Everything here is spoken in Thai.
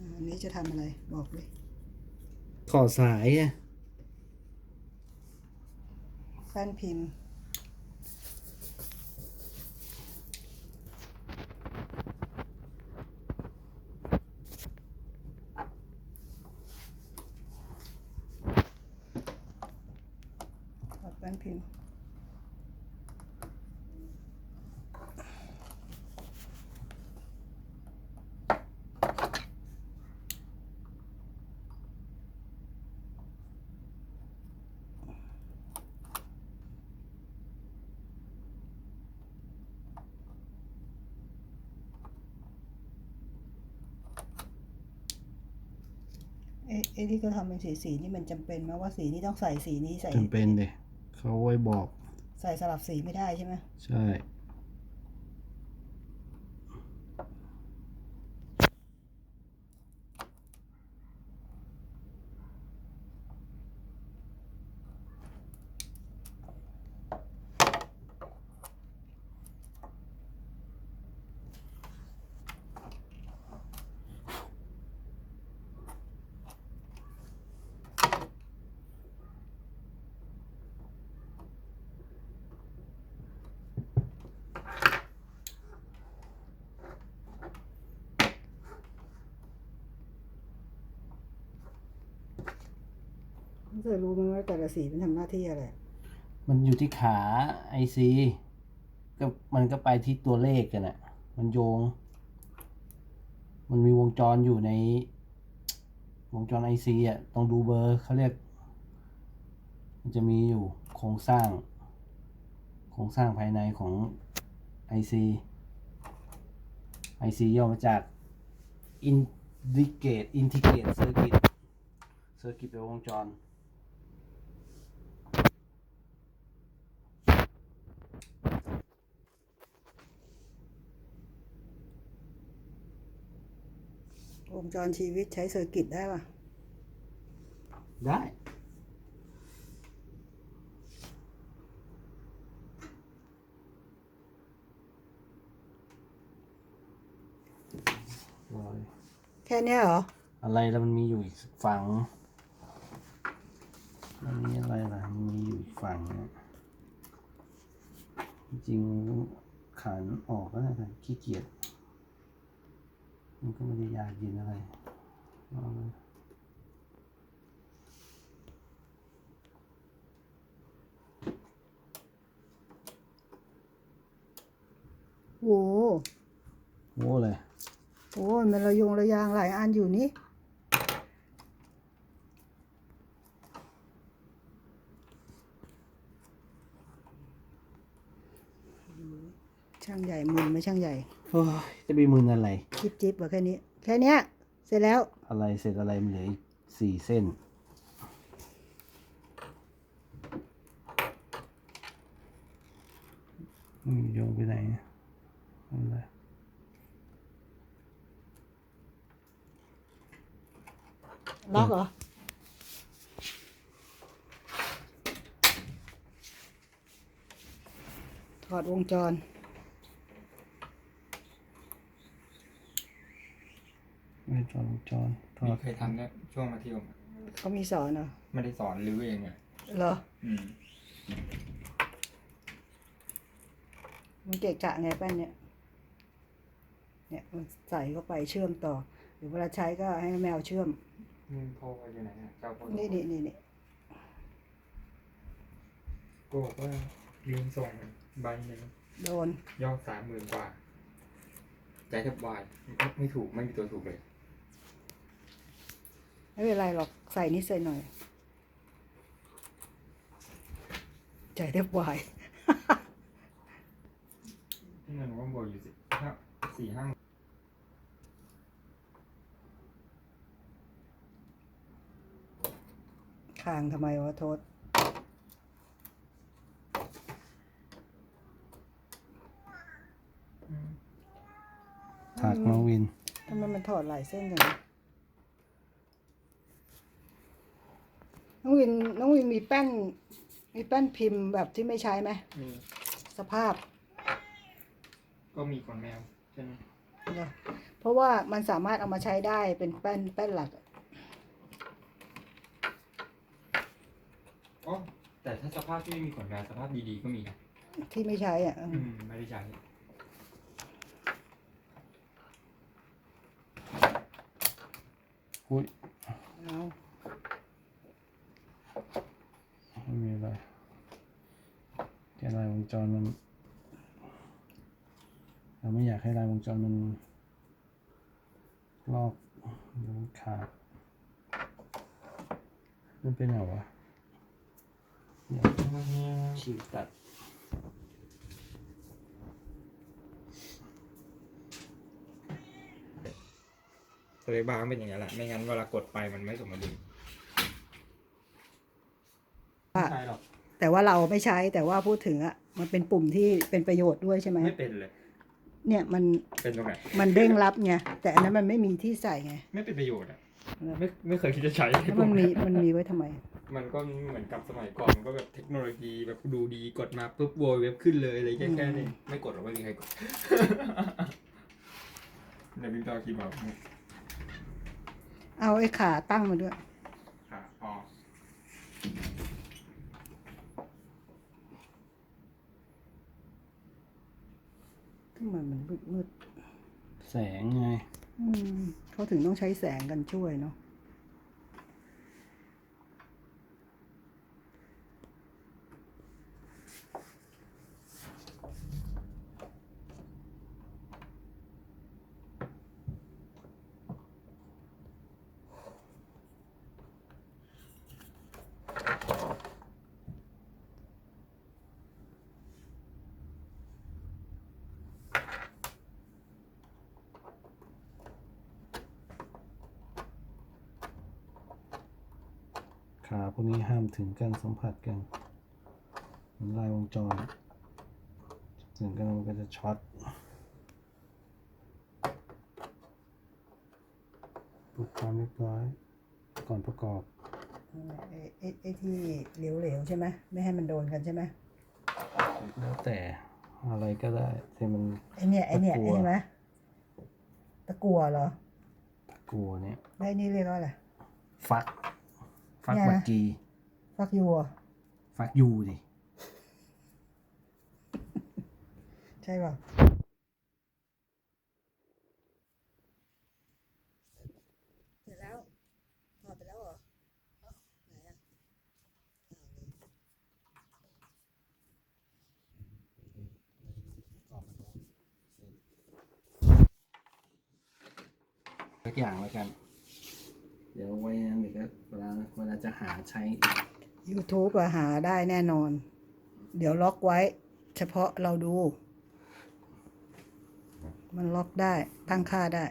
อ่าอันนี้จะทำอะไรบอกเลยขอสายอะ แป้นพิมพ์ เอ๊ะไอ้ที่เขาทำเป็นสีสีนี่มันจำเป็นไหมว่าสีนี้ต้องใส่สีนี้ใส่จำเป็นเลยเขาไว้บอกใส่สลับสีไม่ได้ใช่ไหม ใช่ เคยรู้ไหมว่าแต่ละสีมันทำหน้าที่อะไร มันอยู่ที่ขาไอซีก็มันก็ไปที่ตัวเลขกันอะมันโยง มันมีวงจรอยู่ใน วงจรไอซีอะต้องดูเบอร์เขาเรียก มันจะมีอยู่โครงสร้าง โครงสร้างภายในของ IC IC ย่อมาจาก Indicate Integrate Circuit Circuit แปลวงจร จรชีวิตใช้เซอร์กิตได้ป่ะ ได้ร้อยแค่เนี้ยเหรอ อะไรแล้วมันมีอยู่อีกฝั่งมันมีอะไรล่ะมันมีอยู่อีกฝั่งเนี่ยจริงๆต้องขานออกก็ได้แต่ขี้เกียจ มันก็ไม่ได้ยากเย็นอะไรเอาเลยโอ้โหโอ้เลยโอ้ยมันระยงระยางหลายอันอยู่นี่ช่างใหญ่มึนไหม่ช่างใหญ่ โอ้ยจะไปมึนอะไร จิบจิบว่าแค่นี้ แค่เนี้ย เสร็จแล้ว อะไรเสร็จอะไรมันเหลืออีกสี่เส้น อืมโยงไปไหนเนี่ยเอาเลยล็อกเหรอ ถอดวงจร ไม่จอนจอนทอมีดเคยทำเนี่ยช่วงมัธยมอะเขามีสอนเหรอไม่ได้สอนรื้อเองอะเหรอ อืมมันเกะกะไงแป้นเนี่ย เนี่ยมันใส่เข้าไปเชื่อมต่อ หรือเวลาใช้ก็ให้แมวเชื่อมมึงโทรอยู่ไหนอะเจ้าพ่อนี่นี่นี่นี่กูบอกว่ายืมส่งใบหนึ่งโดน ยอดสามหมื่นกว่าใจแทบวายไม่ไม่ถูกไม่มีตัวถูกเลย ไม่เป็นไรหรอกใส่นิดใส่หน่อยใจแทบวายที่เงินว่าบวกอยู่สิห้าสี่ห้าคางทำไมวะโทษอืมถักน้องวินทำไมมันถอดหลายเส้นอย่างนี้ น้องวินน้องวินมีแป้น มีแป้นพิมพ์แบบที่ไม่ใช้ไหมมีสภาพก็มีขนแมวใช่ไหมเหรอเพราะว่ามันสามารถเอามาใช้ได้เป็นแป้นแป้นหลักอ๋อแต่ถ้าสภาพที่ไม่มีขนแมวสภาพดีๆก็มีนะที่ไม่ใช้อะ อืมไม่ได้ใช้อุ้ยเอา ไม่มีอะไรแค่ลายวง จรมัน เราไม่อยากให้ลายวงจรมันลอกหรือมันขาดมันเป็นไงวะเนี่ยฉีกตัดสเปคบาร์เป็นอย่างนี้ยแหละ ไม่งั้นเวลากดไปมันไม่สมดุลว่าใช่หรอก แต่ว่าเราไม่ใช้แต่ว่าพูดถึงอะ มันเป็นปุ่มที่เป็นประโยชน์ด้วยใช่ไหมไม่เป็นเลย เนี่ยมันเป็นตรงไหนมันเด้งรับไงแต่อันนั้นมันไม่มีที่ใส่ไงไม่เป็นประโยชน์อะเออไม่ไม่เคยคิดจะใช้แล้วมันมีมันมีไว้ทำไม มันก็เหมือนกับสมัยก่อนมันก็แบบเทคโนโลยีแบบดูดีกดมาปุ๊บโวยเว็บขึ้นเลยอะไรแค่แค่นี้ไม่กดหรอกไม่มีใครกดเดี๋ยวพี่ต่อคีย์บอร์ดเอาไอ้ขาตั้งมาด้วย ค่ะพอ ทำไม มันมืดมืด แสงไงๆอืมเขาถึงต้องใช้แสงกันช่วยเนาะ ขาพวกนี้ห้ามถึงกันสัมผัสกันเหมือนลายวงจร ถึงกันมันก็จะช็อตปลุกความเรียบร้อย ก่อนประกอบเออไอ้ไอ้ไอ้ที่เหลวๆใช่ไหมไม่ให้มันโดนกันใช่ไหมแล้วแต่อะไรก็ได้ที่มันไอ้เนี่ยไอ้เนี่ยตะกั่วใช่ไหมตะกัวเหรอกลัวเนี่ยได้นี่เรียกว่าอะไรฟัก ฟักเนี่ยนะบักกีฟักยูเหรอฟักยูดิใช่ป่ะเสร็จแล้วถอดไปแล้วเหรอเอ้าไหนอะอ้าวนี่สักอย่างแล้วกัน เดี๋ยวไว้นั้นเดี๋ยวก็เวลา เวลาจะหาใช้ YouTube อะหาได้แน่นอน เดี๋ยวล็อกไว้ เฉพาะเราดู มันล็อกได้ตั้งค่าได้